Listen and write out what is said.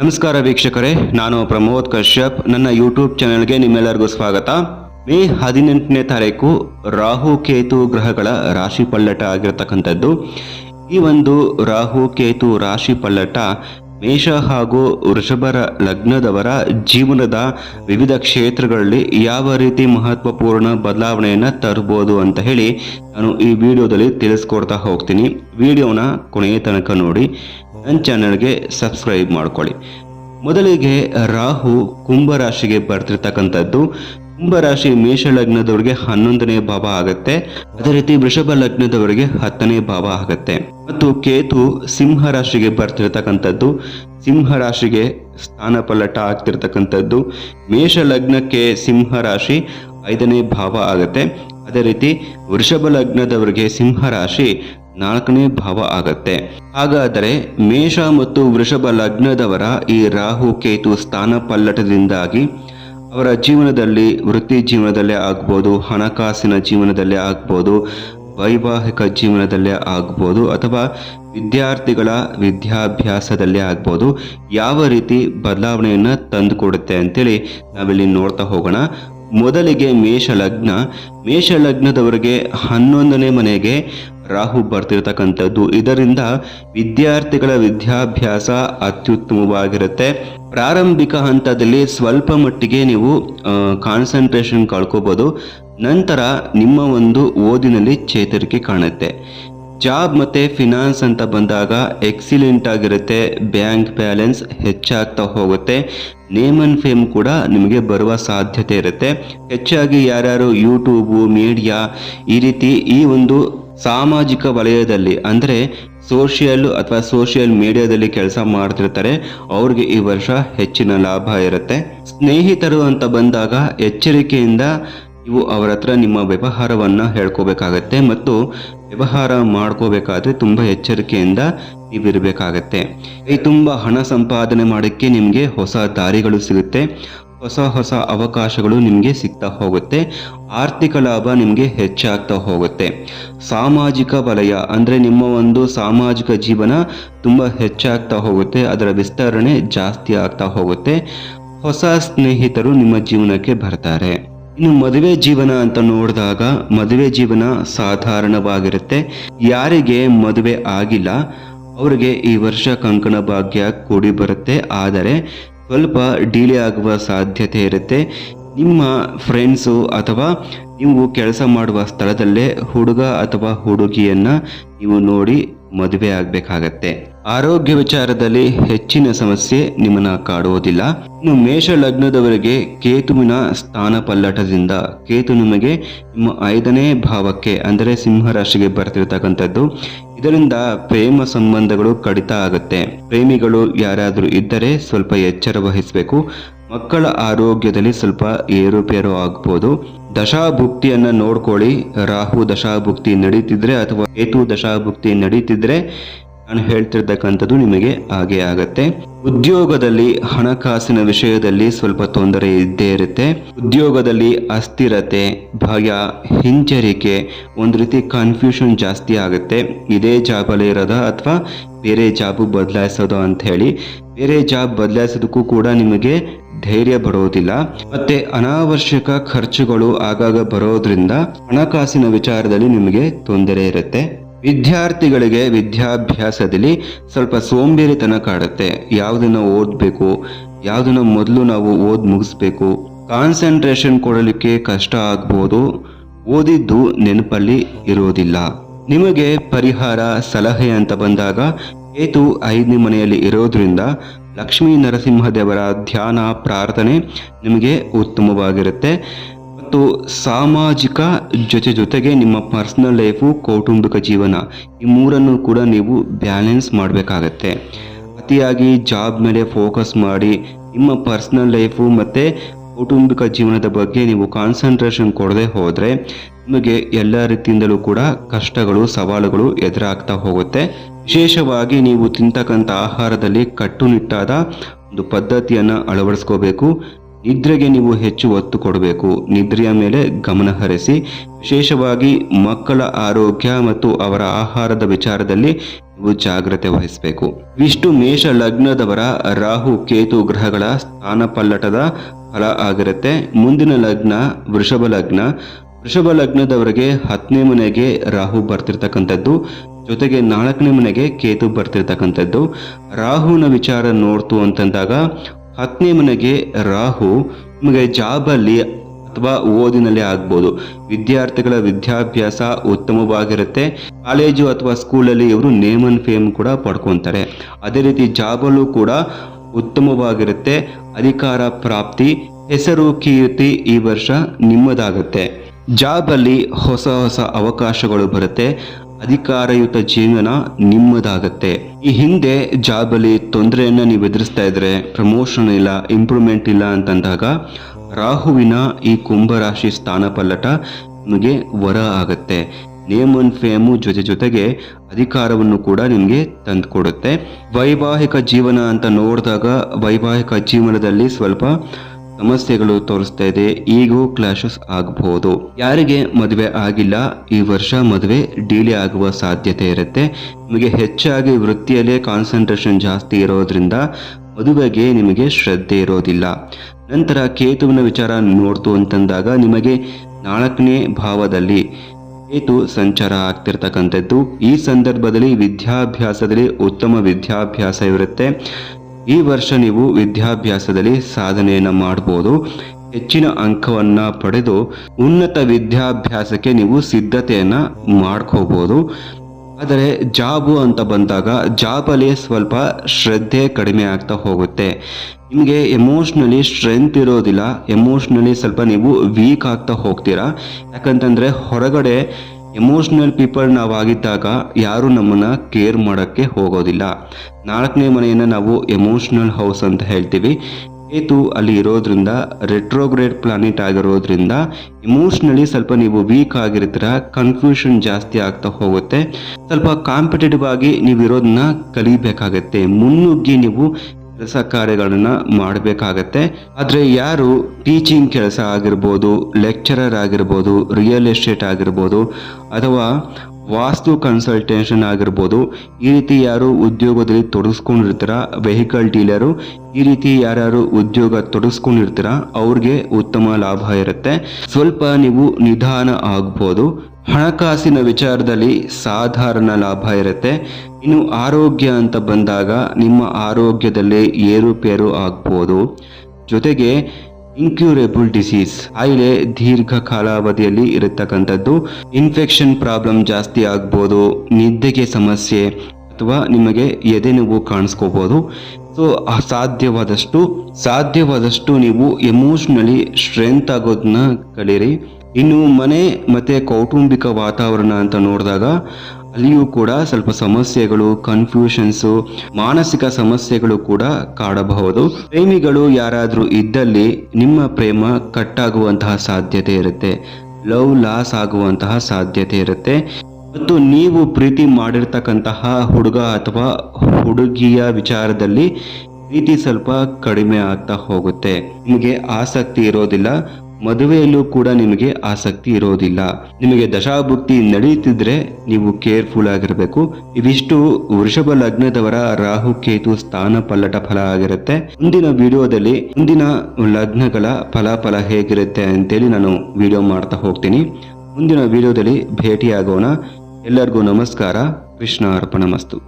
ನಮಸ್ಕಾರ ವೀಕ್ಷಕರೇ, ನಾನು ಪ್ರಮೋದ್ ಕಶ್ಯಪ್. ನನ್ನ ಯೂಟ್ಯೂಬ್ ಚಾನೆಲ್ಗೆ ನಿಮ್ಮೆಲ್ಲರಿಗೂ ಸ್ವಾಗತ. ಮೇ ಹದಿನೆಂಟನೇ ತಾರೀಕು ರಾಹು ಕೇತು ಗ್ರಹಗಳ ರಾಶಿ ಪಲ್ಲಟ ಆಗಿರತಕ್ಕಂಥದ್ದು. ಈ ಒಂದು ರಾಹು ಕೇತು ರಾಶಿ ಪಲ್ಲಟ ಮೇಷ ಹಾಗೂ ವೃಷಭರ ಲಗ್ನದವರ ಜೀವನದ ವಿವಿಧ ಕ್ಷೇತ್ರಗಳಲ್ಲಿ ಯಾವ ರೀತಿ ಮಹತ್ವಪೂರ್ಣ ಬದಲಾವಣೆಯನ್ನು ತರಬಹುದು ಅಂತ ಹೇಳಿ ನಾನು ಈ ವಿಡಿಯೋದಲ್ಲಿ ತಿಳಿಸ್ಕೊಡ್ತಾ ಹೋಗ್ತೀನಿ. ವಿಡಿಯೋನ ಕೊನೆಯ ತನಕ ನೋಡಿ. ನನ್ನ ಚಾನಲ್ಗೆ ಸಬ್ಸ್ಕ್ರೈಬ್ ಮಾಡ್ಕೊಳ್ಳಿ. ಮೊದಲಿಗೆ ರಾಹು ಕುಂಭರಾಶಿಗೆ ಬರ್ತಿರ್ತಕ್ಕಂಥದ್ದು. ಕುಂಭರಾಶಿ ಮೇಷ ಲಗ್ನದವರಿಗೆ ಹನ್ನೊಂದನೇ ಭಾವ ಆಗುತ್ತೆ. ಅದೇ ರೀತಿ ವೃಷಭ ಲಗ್ನದವರಿಗೆ ಹತ್ತನೇ ಭಾವ ಆಗುತ್ತೆ. ಮತ್ತು ಕೇತು ಸಿಂಹ ರಾಶಿಗೆ ಬರ್ತಿರ್ತಕ್ಕಂಥದ್ದು. ಸಿಂಹ ರಾಶಿಗೆ ಸ್ಥಾನ ಪಲ್ಲಟ ಆಗ್ತಿರ್ತಕ್ಕಂಥದ್ದು. ಮೇಷ ಲಗ್ನಕ್ಕೆ ಸಿಂಹ ರಾಶಿ ಐದನೇ ಭಾವ ಆಗತ್ತೆ. ಅದೇ ರೀತಿ ವೃಷಭ ಲಗ್ನದವರಿಗೆ ಸಿಂಹ ರಾಶಿ ನಾಲ್ಕನೇ ಭಾವ ಆಗತ್ತೆ. ಹಾಗಾದರೆ ಮೇಷ ಮತ್ತು ವೃಷಭ ಲಗ್ನದವರ ಈ ರಾಹು ಕೇತು ಸ್ಥಾನ ಪಲ್ಲಟದಿಂದಾಗಿ ಅವರ ಜೀವನದಲ್ಲಿ, ವೃತ್ತಿ ಜೀವನದಲ್ಲೇ ಆಗ್ಬೋದು, ಹಣಕಾಸಿನ ಜೀವನದಲ್ಲೇ ಆಗ್ಬೋದು, ವೈವಾಹಿಕ ಜೀವನದಲ್ಲೇ ಆಗ್ಬೋದು ಅಥವಾ ವಿದ್ಯಾರ್ಥಿಗಳ ವಿದ್ಯಾಭ್ಯಾಸದಲ್ಲೇ ಆಗ್ಬೋದು, ಯಾವ ರೀತಿ ಬದಲಾವಣೆಯನ್ನು ತಂದುಕೊಡುತ್ತೆ ಅಂತೇಳಿ ನಾವಿಲ್ಲಿ ನೋಡ್ತಾ ಹೋಗೋಣ. ಮೊದಲಿಗೆ ಮೇಷ ಲಗ್ನ. ಮೇಷ ಲಗ್ನದವರಿಗೆ ಹನ್ನೊಂದನೇ ಮನೆಗೆ ರಾಹು ಬರ್ತಿರ್ತಕ್ಕಂಥದ್ದು. ಇದರಿಂದ ವಿದ್ಯಾರ್ಥಿಗಳ ವಿದ್ಯಾಭ್ಯಾಸ ಅತ್ಯುತ್ತಮವಾಗಿರುತ್ತೆ. ಪ್ರಾರಂಭಿಕ ಹಂತದಲ್ಲಿ ಸ್ವಲ್ಪ ಮಟ್ಟಿಗೆ ನೀವು ಕಾನ್ಸಂಟ್ರೇಷನ್ ಕಳ್ಕೋಬೋದು. ನಂತರ ನಿಮ್ಮ ಒಂದು ಓದಿನಲ್ಲಿ ಚೇತರಿಕೆ ಕಾಣುತ್ತೆ. ಜಾಬ್ ಮತ್ತು ಫಿನಾನ್ಸ್ ಅಂತ ಬಂದಾಗ ಎಕ್ಸಿಲೆಂಟ್ ಆಗಿರುತ್ತೆ. ಬ್ಯಾಂಕ್ ಬ್ಯಾಲೆನ್ಸ್ ಹೆಚ್ಚಾಗ್ತಾ ಹೋಗುತ್ತೆ. ನೇಮ್ ಅಂಡ್ ಫೇಮ್ ಕೂಡ ನಿಮಗೆ ಬರುವ ಸಾಧ್ಯತೆ ಇರುತ್ತೆ. ಹೆಚ್ಚಾಗಿ ಯಾರ್ಯಾರು ಯೂಟ್ಯೂಬು, ಮೀಡಿಯಾ ಈ ರೀತಿ ಈ ಒಂದು ಸಾಮಾಜಿಕ ವಲಯದಲ್ಲಿ, ಅಂದರೆ ಸೋಷಿಯಲ್ ಅಥವಾ ಸೋಷಿಯಲ್ ಮೀಡಿಯಾದಲ್ಲಿ ಕೆಲಸ ಮಾಡ್ತಿರ್ತಾರೆ, ಅವ್ರಿಗೆ ಈ ವರ್ಷ ಹೆಚ್ಚಿನ ಲಾಭ ಇರುತ್ತೆ. ಸ್ನೇಹಿತರು ಅಂತ ಬಂದಾಗ ಎಚ್ಚರಿಕೆಯಿಂದ ನೀವು ಅವರ ಹತ್ರ ನಿಮ್ಮ ವ್ಯವಹಾರವನ್ನು ಹೇಳ್ಕೋಬೇಕಾಗತ್ತೆ ಮತ್ತು ವ್ಯವಹಾರ ಮಾಡ್ಕೋಬೇಕಾದ್ರೆ ತುಂಬ ಎಚ್ಚರಿಕೆಯಿಂದ ನೀವು ಇರಬೇಕಾಗತ್ತೆ ಈ ತುಂಬ ಹಣ ಸಂಪಾದನೆ ಮಾಡೋಕ್ಕೆ ನಿಮಗೆ ಹೊಸ ದಾರಿಗಳು ಸಿಗುತ್ತೆ. ಹೊಸ ಹೊಸ ಅವಕಾಶಗಳು ನಿಮಗೆ ಸಿಗ್ತಾ ಹೋಗುತ್ತೆ. ಆರ್ಥಿಕ ಲಾಭ ನಿಮಗೆ ಹೆಚ್ಚಾಗ್ತಾ ಹೋಗುತ್ತೆ. ಸಾಮಾಜಿಕ ವಲಯ ಅಂದರೆ ನಿಮ್ಮ ಒಂದು ಸಾಮಾಜಿಕ ಜೀವನ ತುಂಬ ಹೆಚ್ಚಾಗ್ತಾ ಹೋಗುತ್ತೆ, ಅದರ ವಿಸ್ತರಣೆ ಜಾಸ್ತಿ ಆಗ್ತಾ ಹೋಗುತ್ತೆ. ಹೊಸ ಸ್ನೇಹಿತರು ನಿಮ್ಮ ಜೀವನಕ್ಕೆ ಬರ್ತಾರೆ. ಇನ್ನು ಮದುವೆ ಜೀವನ ಅಂತ ನೋಡಿದಾಗ ಮದುವೆ ಜೀವನ ಸಾಧಾರಣವಾಗಿರುತ್ತೆ. ಯಾರಿಗೆ ಮದುವೆ ಆಗಿಲ್ಲ, ಅವರಿಗೆ ಈ ವರ್ಷ ಕಂಕಣ ಭಾಗ್ಯ ಕೂಡಿ ಬರುತ್ತೆ. ಆದರೆ ಸ್ವಲ್ಪ ಡಿಲೇ ಆಗುವ ಸಾಧ್ಯತೆ ಇರುತ್ತೆ. ನಿಮ್ಮ ಫ್ರೆಂಡ್ಸು ಅಥವಾ ನೀವು ಕೆಲಸ ಮಾಡುವ ಸ್ಥಳದಲ್ಲೇ ಹುಡುಗ ಅಥವಾ ಹುಡುಗಿಯನ್ನು ನೀವು ನೋಡಿ ಮದುವೆ ಆಗಬೇಕಾಗತ್ತೆ. ಆರೋಗ್ಯ ವಿಚಾರದಲ್ಲಿ ಹೆಚ್ಚಿನ ಸಮಸ್ಯೆ ನಿಮ್ಮನ್ನ ಕಾಡುವುದಿಲ್ಲ. ಇನ್ನು ಮೇಷ ಲಗ್ನದವರಿಗೆ ಕೇತುವಿನ ಸ್ಥಾನ ಪಲ್ಲಟದಿಂದ ಕೇತು ನಿಮಗೆ ನಿಮ್ಮ ಐದನೇ ಭಾವಕ್ಕೆ ಅಂದರೆ ಸಿಂಹ ರಾಶಿಗೆ ಬರ್ತಿರ್ತಕ್ಕಂಥದ್ದು. ಇದರಿಂದ ಪ್ರೇಮ ಸಂಬಂಧಗಳು ಕಡಿತ ಆಗುತ್ತೆ. ಪ್ರೇಮಿಗಳು ಯಾರಾದರೂ ಇದ್ದರೆ ಸ್ವಲ್ಪ ಎಚ್ಚರ ವಹಿಸಬೇಕು. ಮಕ್ಕಳ ಆರೋಗ್ಯದಲ್ಲಿ ಸ್ವಲ್ಪ ಏರುಪೇರು ಆಗ್ಬೋದು. ದಶಾಭುಕ್ತಿಯನ್ನ ನೋಡ್ಕೊಳ್ಳಿ. ರಾಹು ದಶಾಭುಕ್ತಿ ನಡೀತಿದ್ರೆ ಅಥವಾ ಕೇತು ದಶಾಭುಕ್ತಿ ನಡೀತಿದ್ರೆ ನಾನು ಹೇಳ್ತಿರ್ತಕ್ಕಂಥದ್ದು ನಿಮಗೆ ಹಾಗೆ ಆಗತ್ತೆ. ಉದ್ಯೋಗದಲ್ಲಿ ಹಣಕಾಸಿನ ವಿಷಯದಲ್ಲಿ ಸ್ವಲ್ಪ ತೊಂದರೆ ಇದ್ದೇ ಇರುತ್ತೆ. ಉದ್ಯೋಗದಲ್ಲಿ ಅಸ್ಥಿರತೆ ಭಯ ಹಿಂಜರಿಕೆ, ಒಂದು ರೀತಿ ಕನ್ಫ್ಯೂಷನ್ ಜಾಸ್ತಿ ಆಗುತ್ತೆ. ಇದೇ ಜಾಬಲ್ಲಿ ಇರೋದ ಅಥವಾ ಬೇರೆ ಜಾಬು ಬದಲಾಯಿಸೋದು ಅಂತ ಹೇಳಿ ಬೇರೆ ಜಾಬ್ ಬದಲಾಯಿಸೋದಕ್ಕೂ ಕೂಡ ನಿಮಗೆ ಧೈರ್ಯ ಬರೋದಿಲ್ಲ. ಮತ್ತೆ ಅನಾವಶ್ಯಕ ಖರ್ಚುಗಳು ಆಗಾಗ ಬರೋದ್ರಿಂದ ಹಣಕಾಸಿನ ವಿಚಾರದಲ್ಲಿ ನಿಮಗೆ ತೊಂದರೆ ಇರುತ್ತೆ. ವಿದ್ಯಾರ್ಥಿಗಳಿಗೆ ವಿದ್ಯಾಭ್ಯಾಸದಲ್ಲಿ ಸ್ವಲ್ಪ ಸೋಂಬೇರಿತನ ಕಾಡುತ್ತೆ. ಯಾವುದನ್ನು ಓದಬೇಕು, ಯಾವುದನ್ನು ಮೊದಲು ನಾವು ಓದ್ ಮುಗಿಸ್ಬೇಕು ಕಾನ್ಸಂಟ್ರೇಷನ್ ಕೊಡಲಿಕ್ಕೆ ಕಷ್ಟ ಆಗ್ಬೋದು, ಓದಿದ್ದು ನೆನಪಲ್ಲಿ ಇರೋದಿಲ್ಲ. ನಿಮಗೆ ಪರಿಹಾರ, ಸಲಹೆ ಅಂತ ಬಂದಾಗ ಕೇತು ಐದನೇ ಮನೆಯಲ್ಲಿ ಇರೋದ್ರಿಂದ ಲಕ್ಷ್ಮೀ ನರಸಿಂಹದೇವರ ಧ್ಯಾನ, ಪ್ರಾರ್ಥನೆ ನಿಮಗೆ ಉತ್ತಮವಾಗಿರುತ್ತೆ. ಮತ್ತು ಸಾಮಾಜಿಕ ಜೊತೆ ಜೊತೆಗೆ ನಿಮ್ಮ ಪರ್ಸ್ನಲ್ ಲೈಫು ಕೌಟುಂಬಿಕ ಜೀವನ, ಈ ಮೂರನ್ನು ಕೂಡ ನೀವು ಬ್ಯಾಲೆನ್ಸ್ ಮಾಡಬೇಕಾಗತ್ತೆ. ಅತಿಯಾಗಿ ಜಾಬ್ ಮೇಲೆ ಫೋಕಸ್ ಮಾಡಿ, ನಿಮ್ಮ ಪರ್ಸ್ನಲ್ ಲೈಫು ಮತ್ತು ಕೌಟುಂಬಿಕ ಜೀವನದ ಬಗ್ಗೆ ನೀವು ಕಾನ್ಸಂಟ್ರೇಷನ್ ಕೊಡದೆ ಹೋದರೆ ನಿಮಗೆ ಎಲ್ಲ ರೀತಿಯಿಂದಲೂ ಕೂಡ ಕಷ್ಟಗಳು, ಸವಾಲುಗಳು ಎದುರಾಗ್ತಾ ಹೋಗುತ್ತೆ. ವಿಶೇಷವಾಗಿ ನೀವು ತಿಂತಕ್ಕಂಥ ಆಹಾರದಲ್ಲಿ ಕಟ್ಟುನಿಟ್ಟಾದ ಒಂದು ಪದ್ಧತಿಯನ್ನು ಅಳವಡಿಸ್ಕೋಬೇಕು. ನಿದ್ರೆಗೆ ನೀವು ಹೆಚ್ಚು ಒತ್ತು ಕೊಡಬೇಕು. ನಿದ್ರೆಯ ಮೇಲೆ ಗಮನ ಹರಿಸಿ, ವಿಶೇಷವಾಗಿ ಮಕ್ಕಳ ಆರೋಗ್ಯ ಮತ್ತು ಅವರ ಆಹಾರದ ವಿಚಾರದಲ್ಲಿ ನೀವು ಜಾಗ್ರತೆ ವಹಿಸಬೇಕು. ವಿಷ್ಣು ಮೇಷ ಲಗ್ನದವರ ರಾಹು ಕೇತು ಗ್ರಹಗಳ ಸ್ಥಾನ ಪಲ್ಲಟದ ಫಲ ಆಗಿರುತ್ತೆ. ಮುಂದಿನ ಲಗ್ನ ವೃಷಭ ಲಗ್ನ. ವೃಷಭ ಲಗ್ನದವರಿಗೆ ಹತ್ತನೇ ಮನೆಗೆ ರಾಹು ಬರ್ತಿರ್ತಕ್ಕಂಥದ್ದು. ಜೊತೆಗೆ ನಾಲ್ಕನೇ ಮನೆಗೆ ಕೇತು ಬರ್ತಿರ್ತಕ್ಕಂಥದ್ದು. ರಾಹುನ ವಿಚಾರ ನೋಡ್ತು ಅಂತಂದಾಗ ಹತ್ತನೇ ಮನೆಗೆ ರಾಹು ನಿಮಗೆ ಜಾಬಲ್ಲಿ ಅಥವಾ ಓದಿನಲ್ಲಿ ಆಗ್ಬೋದು. ವಿದ್ಯಾರ್ಥಿಗಳ ವಿದ್ಯಾಭ್ಯಾಸ ಉತ್ತಮವಾಗಿರುತ್ತೆ. ಕಾಲೇಜು ಅಥವಾ ಸ್ಕೂಲಲ್ಲಿ ಇವರು ನೇಮ್ ಅಂಡ್ ಫೇಮ್ ಕೂಡ ಪಡ್ಕೊತಾರೆ. ಅದೇ ರೀತಿ ಜಾಬಲ್ಲೂ ಕೂಡ ಉತ್ತಮವಾಗಿರುತ್ತೆ. ಅಧಿಕಾರ ಪ್ರಾಪ್ತಿ, ಹೆಸರು ಕೀರ್ತಿ ಈ ವರ್ಷ ನಿಮ್ಮದಾಗುತ್ತೆ. ಜಾಬಲ್ಲಿ ಹೊಸ ಹೊಸ ಅವಕಾಶಗಳು ಬರುತ್ತೆ. ಅಧಿಕಾರಯುತ ಜೀವನ ನಿಮ್ಮದಾಗತ್ತೆ. ಈ ಹಿಂದೆ ಜಾಬಲ್ಲಿ ತೊಂದರೆಯನ್ನ ನೀವು ಎದುರಿಸ್ತಾ ಇದ್ರೆ ಪ್ರಮೋಷನ್ ಇಲ್ಲ ಇಂಪ್ರೂವ್ಮೆಂಟ್ ಇಲ್ಲ ಅಂತಂದಾಗ, ರಾಹುವಿನ ಈ ಕುಂಭರಾಶಿ ಸ್ಥಾನ ಪಲ್ಲಟ ನಿಮಗೆ ವರ ಆಗತ್ತೆ. ನೇಮ್ ಅಂಡ್ ಫೇಮು ಜೊತೆ ಜೊತೆಗೆ ಅಧಿಕಾರವನ್ನು ಕೂಡ ನಿಮಗೆ ತಂದುಕೊಡುತ್ತೆ. ವೈವಾಹಿಕ ಜೀವನ ಅಂತ ನೋಡಿದಾಗ ವೈವಾಹಿಕ ಜೀವನದಲ್ಲಿ ಸ್ವಲ್ಪ ಸಮಸ್ಯೆಗಳು ತೋರಿಸ್ತಾ ಇದೆ. ಈಗೂ ಕ್ಲಾಶಸ್ ಆಗಬಹುದು ಯಾರಿಗೆ ಮದುವೆ ಆಗಿಲ್ಲ, ಈ ವರ್ಷ ಮದುವೆ ಡಿಲೇ ಆಗುವ ಸಾಧ್ಯತೆ ಇರುತ್ತೆ. ನಿಮಗೆ ಹೆಚ್ಚಾಗಿ ವೃತ್ತಿಯಲ್ಲೇ ಕಾನ್ಸಂಟ್ರೇಷನ್ ಜಾಸ್ತಿ ಇರೋದ್ರಿಂದ ಮದುವೆಗೆ ನಿಮಗೆ ಶ್ರದ್ಧೆ ಇರೋದಿಲ್ಲ. ನಂತರ ಕೇತುವಿನ ವಿಚಾರ ನೋಡ್ತು ಅಂತಂದಾಗ ನಿಮಗೆ ನಾಲ್ಕನೇ ಭಾವದಲ್ಲಿ ಕೇತು ಸಂಚಾರ ಆಗ್ತಿರ್ತಕ್ಕಂಥದ್ದು. ಈ ಸಂದರ್ಭದಲ್ಲಿ ವಿದ್ಯಾಭ್ಯಾಸದಲ್ಲಿ ಉತ್ತಮ ವಿದ್ಯಾಭ್ಯಾಸ ಇರುತ್ತೆ. ಈ ವರ್ಷ ನೀವು ವಿದ್ಯಾಭ್ಯಾಸದಲ್ಲಿ ಸಾಧನೆಯನ್ನು ಮಾಡ್ಬೋದು. ಹೆಚ್ಚಿನ ಅಂಕವನ್ನ ಪಡೆದು ಉನ್ನತ ವಿದ್ಯಾಭ್ಯಾಸಕ್ಕೆ ನೀವು ಸಿದ್ಧತೆಯನ್ನ ಮಾಡ್ಕೋಬಹುದು ಆದರೆ ಜಾಬು ಅಂತ ಬಂದಾಗ ಜಾಬಲ್ಲಿ ಸ್ವಲ್ಪ ಶ್ರದ್ಧೆ ಕಡಿಮೆ ಆಗ್ತಾ ಹೋಗುತ್ತೆ. ನಿಮಗೆ ಎಮೋಷ್ನಲಿ ಸ್ಟ್ರೆಂತ್ ಇರೋದಿಲ್ಲ. ಎಮೋಷ್ನಲಿ ಸ್ವಲ್ಪ ನೀವು ವೀಕ್ ಆಗ್ತಾ ಹೋಗ್ತೀರಾ. ಯಾಕಂತಂದರೆ ಹೊರಗಡೆ ಎಮೋಷ್ನಲ್ ಪೀಪಲ್ ನಾವಾಗಿದ್ದಾಗ ಯಾರು ನಮ್ಮನ್ನು ಕೇರ್ ಮಾಡೋಕ್ಕೆ ಹೋಗೋದಿಲ್ಲ. ನಾಲ್ಕನೇ ಮನೆಯನ್ನು ನಾವು ಎಮೋಷ್ನಲ್ ಹೌಸ್ ಅಂತ ಹೇಳ್ತೀವಿ. ಕೇತು ಅಲ್ಲಿ ಇರೋದ್ರಿಂದ ರೆಟ್ರೋಗ್ರೇಡ್ ಪ್ಲಾನೆಟ್ ಆಗಿರೋದ್ರಿಂದ ಇಮೋಷ್ನಲಿ ಸ್ವಲ್ಪ ನೀವು ವೀಕ್ ಆಗಿರ್ತೀರ ಕನ್ಫ್ಯೂಷನ್ ಜಾಸ್ತಿ ಆಗ್ತಾ ಹೋಗುತ್ತೆ. ಸ್ವಲ್ಪ ಕಾಂಪಿಟೇಟಿವ್ ಆಗಿ ನೀವು ಇರೋದನ್ನ ಕಲಿಬೇಕಾಗತ್ತೆ. ಮುನ್ನುಗ್ಗಿ ನೀವು ಕೆಲಸ ಕಾರ್ಯಗಳನ್ನ ಮಾಡಬೇಕಾಗತ್ತೆ. ಆದರೆ ಯಾರು ಟೀಚಿಂಗ್ ಕೆಲಸ ಆಗಿರ್ಬೋದು ಲೆಕ್ಚರರ್ ಆಗಿರ್ಬೋದು ರಿಯಲ್ ಎಸ್ಟೇಟ್ ಆಗಿರ್ಬೋದು, ಅಥವಾ ವಾಸ್ತು ಕನ್ಸಲ್ಟೇಷನ್ ಆಗಿರ್ಬೋದು, ಈ ರೀತಿ ಯಾರು ಉದ್ಯೋಗದಲ್ಲಿ ತೊಡಗಿಸ್ಕೊಂಡಿರ್ತೀರ ವೆಹಿಕಲ್ ಡೀಲರು ಈ ರೀತಿ ಯಾರ್ಯಾರು ಉದ್ಯೋಗ ತೊಡಗಿಸ್ಕೊಂಡಿರ್ತೀರ, ಅವ್ರಿಗೆ ಉತ್ತಮ ಲಾಭ ಇರುತ್ತೆ. ಸ್ವಲ್ಪ ನೀವು ನಿಧಾನ ಆಗ್ಬೋದು. ಹಣಕಾಸಿನ ವಿಚಾರದಲ್ಲಿ ಸಾಧಾರಣ ಲಾಭ ಇರುತ್ತೆ. ಇನ್ನು ಆರೋಗ್ಯ ಅಂತ ಬಂದಾಗ ನಿಮ್ಮ ಆರೋಗ್ಯದಲ್ಲಿ ಏರುಪೇರು ಆಗ್ಬೋದು. ಜೊತೆಗೆ ಇನ್ಕ್ಯೂರೇಬಲ್ ಡಿಸೀಸ್ ಕಾಯಿಲೆ ದೀರ್ಘ ಕಾಲಾವಧಿಯಲ್ಲಿ ಇರತಕ್ಕಂಥದ್ದು. ಇನ್ಫೆಕ್ಷನ್ ಪ್ರಾಬ್ಲಮ್ ಜಾಸ್ತಿ ಆಗ್ಬೋದು, ನಿದ್ದೆಗೆ ಸಮಸ್ಯೆ ಅಥವಾ ನಿಮಗೆ ಎದೆ ನೋವು ಕಾಣಿಸ್ಕೋಬೋದು. ಸೊ ಸಾಧ್ಯವಾದಷ್ಟು ಸಾಧ್ಯವಾದಷ್ಟು ನೀವು ಎಮೋಷ್ನಲಿ ಸ್ಟ್ರೆಂತ್ ಆಗೋದನ್ನ ಕಲೀರಿ. ಇನ್ನು ಮನೆ ಮತ್ತು ಕೌಟುಂಬಿಕ ವಾತಾವರಣ ಅಂತ ನೋಡಿದಾಗ ಅಲ್ಲಿಯೂ ಕೂಡ ಸ್ವಲ್ಪ ಸಮಸ್ಯೆಗಳು ಕನ್ಫ್ಯೂಷನ್ಸು ಮಾನಸಿಕ ಸಮಸ್ಯೆಗಳು ಕೂಡ ಕಾಡಬಹುದು. ಪ್ರೇಮಿಗಳು ಯಾರಾದರೂ ಇದ್ದಲ್ಲಿ ನಿಮ್ಮ ಪ್ರೇಮ ಕಟ್ಟಾಗುವಂತಹ ಸಾಧ್ಯತೆ ಇರುತ್ತೆ. ಲವ್, ಲಾಸ್ ಆಗುವಂತಹ ಸಾಧ್ಯತೆ ಇರುತ್ತೆ. ಮತ್ತು ನೀವು ಪ್ರೀತಿ ಮಾಡಿರ್ತಕ್ಕಂತಹ ಹುಡುಗ ಅಥವಾ ಹುಡುಗಿಯ ವಿಚಾರದಲ್ಲಿ ಪ್ರೀತಿ ಸ್ವಲ್ಪ ಕಡಿಮೆ ಆಗ್ತಾ ಹೋಗುತ್ತೆ. ನಿಮಗೆ ಆಸಕ್ತಿ ಇರೋದಿಲ್ಲ. ಮದುವೆಯಲ್ಲೂ ಕೂಡ ನಿಮಗೆ ಆಸಕ್ತಿ ಇರೋದಿಲ್ಲ. ನಿಮಗೆ ದಶಾಭುಕ್ತಿ ನಡೆಯುತ್ತಿದ್ರೆ ನೀವು ಕೇರ್ಫುಲ್ ಆಗಿರಬೇಕು. ಇವಿಷ್ಟು ವೃಷಭ ಲಗ್ನದವರ ರಾಹು ಕೇತು ಸ್ಥಾನ ಪಲ್ಲಟ ಫಲ ಆಗಿರುತ್ತೆ. ಮುಂದಿನ ವಿಡಿಯೋದಲ್ಲಿ ಮುಂದಿನ ಲಗ್ನಗಳ ಫಲಾಫಲ ಹೇಗಿರುತ್ತೆ ಅಂತೇಳಿ ನಾನು ವಿಡಿಯೋ ಮಾಡ್ತಾ ಹೋಗ್ತೀನಿ. ಮುಂದಿನ ವಿಡಿಯೋದಲ್ಲಿ ಭೇಟಿಯಾಗೋಣ. ಎಲ್ಲರಿಗೂ ನಮಸ್ಕಾರ. ಕೃಷ್ಣ ಅರ್ಪಣ ಮಸ್ತು.